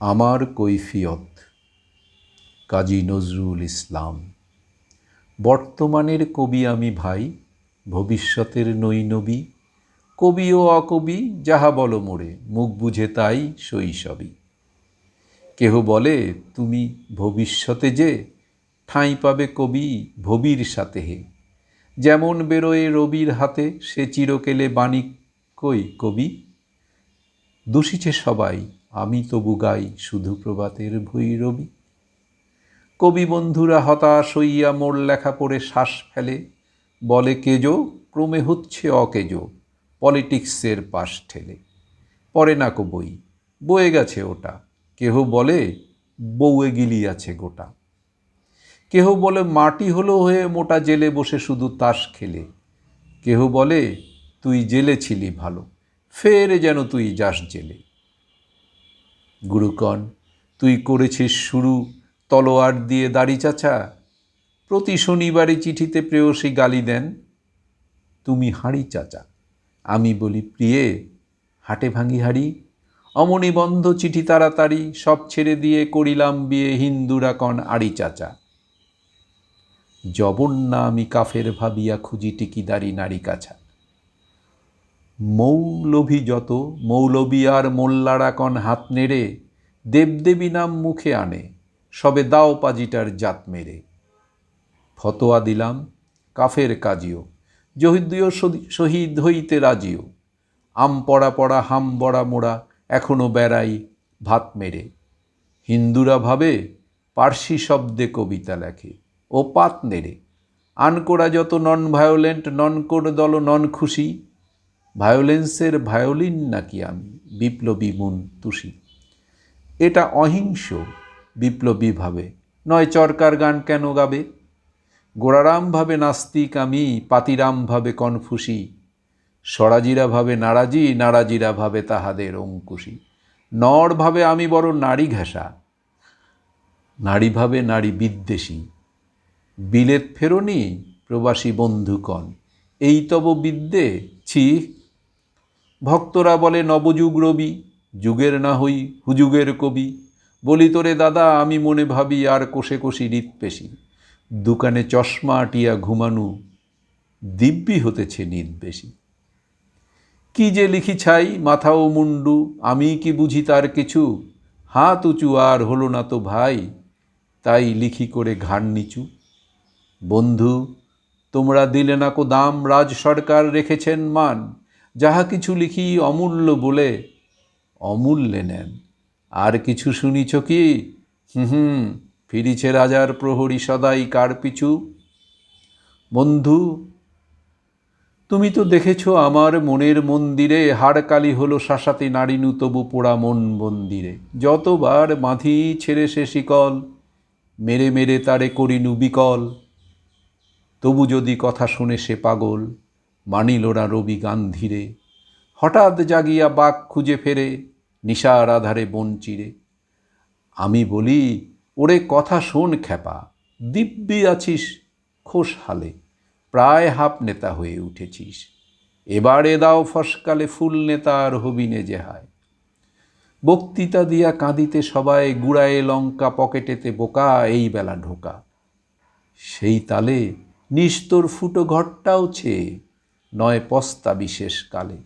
আমার কৈফিয়ত। কাজী নজরুল ইসলাম। বর্তমানের কবি আমি ভাই, ভবিষ্যতের নই নবী। কবি ও অকবি, যাহা বলো মোরে, মুখ বুঝে তাই শৈশবই কেহ বলে, তুমি ভবিষ্যতে যে, ঠাঁই পাবে কবি ভবির সাথে হে। যেমন বেরোয় রবির হাতে, সে চিরকেলে বাণিক কই কবি? দূষিছে সবাই আমি তবু গাই শুধু প্রভাতের ভৈরবী। কবি বন্ধুরা হতাশ হইয়া মোর লেখা পড়ে শ্বাস ফেলে, বলে, কেজো, ক্রমে হচ্ছে অকেজো, পলিটিক্সের পাশ ঠেলে। পরে না কো বই, বয়ে গেছে ওটা। কেহ বলে, বউয়ে গিলি আছে গোটা। কেহ বলে, মাটি হলো হয়ে মোটা জেলে বসে শুধু তাস খেলে। কেহ বলে, তুই জেলে ছিলি ভালো, ফের যেন তুই যাস জেলে। গুরুকণ তুই করেছিস শুরু, তলোয়ার দিয়ে দাড়ি চাচা। প্রতি শনিবারে চিঠিতে প্রেয়সী গালি দেন। তুমি হাঁড়ি চাচা। আমি বলি, প্রিয়ে, হাটে ভাঙি হাড়ি। অমনি বন্ধ চিঠি তাড়াতাড়ি, সব ছেড়ে দিয়ে করিলাম বিয়ে হিন্দুরা কন আড়ি চাচা। জবন না আমি কাফের ভাবিয়া খুঁজি টিকিদারি নারী কাছা। মৌলভী যত মৌলবী আর মোল্লারা কন হাত নেড়ে দেবদেবী নাম মুখে আনে, সবে দাও পাজিটার জাত মেরে। ফতোয়া দিলাম কাফের কাজিও জহিদীয় শহীদ হইতে রাজিও। আম পড়া পড়া, হাম বড়া মোড়া এখনও বেড়াই ভাত মেরে। হিন্দুরা ভাবে পার্সি শব্দে কবিতা লেখে, ও পাত নেড়ে। আনকোড়া যত নন ভায়োলেন্ট, নন কোড দল নন খুশি ভায়োলেন্সের ভায়োলিন নাকি আমি? বিপ্লবী মন তুষি। এটা অহিংস, বিপ্লবী ভাবে। নয় চরকার গান কেন গাবে? গোড়ারাম ভাবে নাস্তিক আমি, পাতিরাম ভাবে কনফুসি। স্বরাজিরা ভাবে নারাজি, নারাজিরা ভাবে তাহাদের অঙ্কুশি। নর ভাবে আমি বড় নারী ঘেঁষা। নারী ভাবে নারী বিদ্বেষী। বিলেত ফেরনি প্রবাসী বন্ধুকণ এই তব বিদ্যে ছি ভক্তরা বলে, নবযুগ রবি, যুগের না হই হুযুগের কবি। বলি তোরে, দাদা, আমি মনে ভাবি আর কোষে কোষি হৃৎপেশি দোকানে চশমা আটিয়া ঘুমানু, দিব্যি হতেছে নিদ বেশি। কি যে লিখি ছাই, মাথা ও মুন্ডু, আমি কি বুঝি তার কিছু? হাত উঁচু আর হলো না তো ভাই, তাই লিখি করে ঘাড় নিচু। বন্ধু, তোমরা দিলে না কো দাম, রাজ সরকার রেখেছেন মান। যাহা কিছু লিখি অমূল্য বলে অমূল্যে নেন। আর কিছু শুনিছ কি? হুম ফিরিছে রাজার প্রহরী সদাই কার পিছু? বন্ধু, তুমি তো দেখেছ আমার মনের মন্দিরে, হাড়কালি হলো শাসাতে নাড়িনু তবু পোড়া মন মন্দিরে যতবার বাঁধি ছেড়ে সে শিকল, মেরে মেরে তারে করিনু বিকল। তবু যদি কথা শুনে সে পাগল মানিল না রবি গান্ধীরে। হঠাৎ জাগিয়া বাঘ খুঁজে ফেরে, নিশার আধারে বন চিরে। আমি বলি, ওরে কথা শোন খেপা দিব্যি আছিস খোশ হালে প্রায় হাফ নেতা হয়ে উঠেছিস। এবারে দাও ফসকালে ফুল নেতা আর হবিনে জেহায় বক্তৃতা দিয়া কাঁদিতে সবাই গুড়ায়ে লঙ্কা পকেটেতে বোকা, এই বেলা ঢোকা। সেই তালে নিস্তর ফুটো ঘরটাও ছেয়ে নয় পস্তা বিশেষ কালে।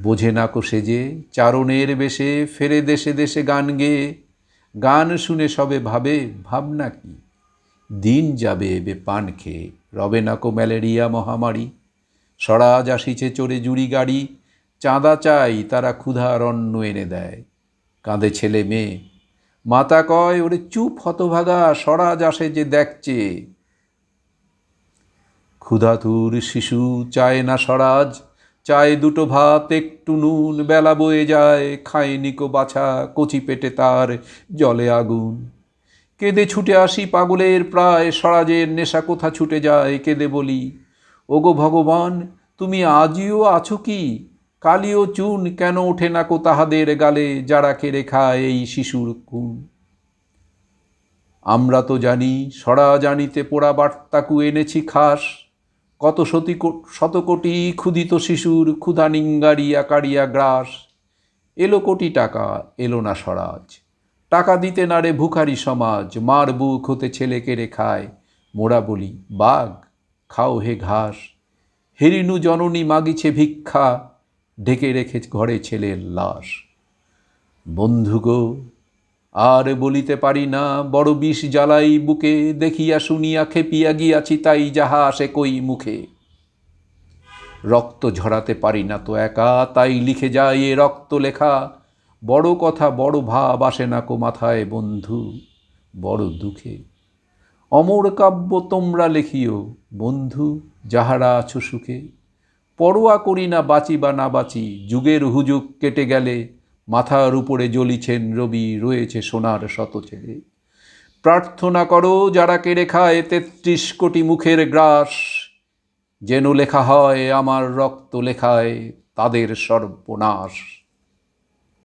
বোঝে না কো সেজে চারণের বেশে ফেরে দেশে দেশে গান গেয়ে, গান শুনে সবে ভাবে ভাবনা কি? দিন যাবে এবে পান খেয়ে, রবে নাকো ম্যালেরিয়া মহামারী। স্বরাজ আসিছে চড়ে জুড়ি গাড়ি, চাঁদা চাই তারা ক্ষুধার অন্ন এনে দেয়। কাঁদে ছেলে মেয়ে, মাতা কয়, ওরে চুপ হতভাগা, স্বরাজ আসে যে দেখছে। ক্ষুধাতুর শিশু চায় না স্বরাজ, চায় দুটো ভাত, একটু নুন, বেলা বয়ে যায়, খায় নিকো বাছা কচি পেটে তার জলে আগুন। কেঁদে ছুটে আসি পাগলের প্রায়, স্বরাজের নেশা কোথা ছুটে যায়, কেঁদে বলি, ওগো ভগবান, তুমি আজিও আছো কি? কালিও চুন কেন ওঠে না কো তাহাদের গালে, যারা কেড়ে খায় এই শিশুর খুন? আমরা তো জানি সরা জানিতে পোড়া বার্তাকু এনেছি খাস কত সতী শতকোটি ক্ষুদিত শিশুর ক্ষুধা নিঙ্গারিয়া কাড়িয়া গ্রাস। এলো কোটি টাকা, এলো না স্বরাজ। টাকা দিতে না রে ভুখারি সমাজ, মার বুক হতে ছেলে কেড়ে খায় মোড়া বলি, বাঘ, খাও হে ঘাস। হেরিনু জননী মাগিছে ভিক্ষা, ঢেকে রেখে ঘরে ছেলের লাশ। বন্ধু গো আর বলিতে পারি না, বড় বিষ জ্বালাই বুকে, দেখিয়া শুনিয়া খেপিয়া গিয়াছি তাই যাহা আসে কই মুখে। রক্ত ঝরাতে পারি না তো একা, তাই লিখে যায় এ রক্ত লেখা। বড় কথা, বড় ভাব আসে না কো মাথায় বন্ধু, বড় দুঃখে। অমর কাব্য তোমরা লেখিও, বন্ধু, যাহারা আছো সুখে। পরোয়া করি না, বাঁচি বা না বাঁচি, যুগের হুজুগ কেটে গেলে মাথার উপরে জ্বলিছেন রবি, রয়েছে সোনার শত ছেড়ে প্রার্থনা করো যারা কেড়ে খায় তেত্রিশ কোটি মুখের গ্রাস, যেন লেখা হয় আমার রক্ত লেখায় তাদের সর্বনাশ।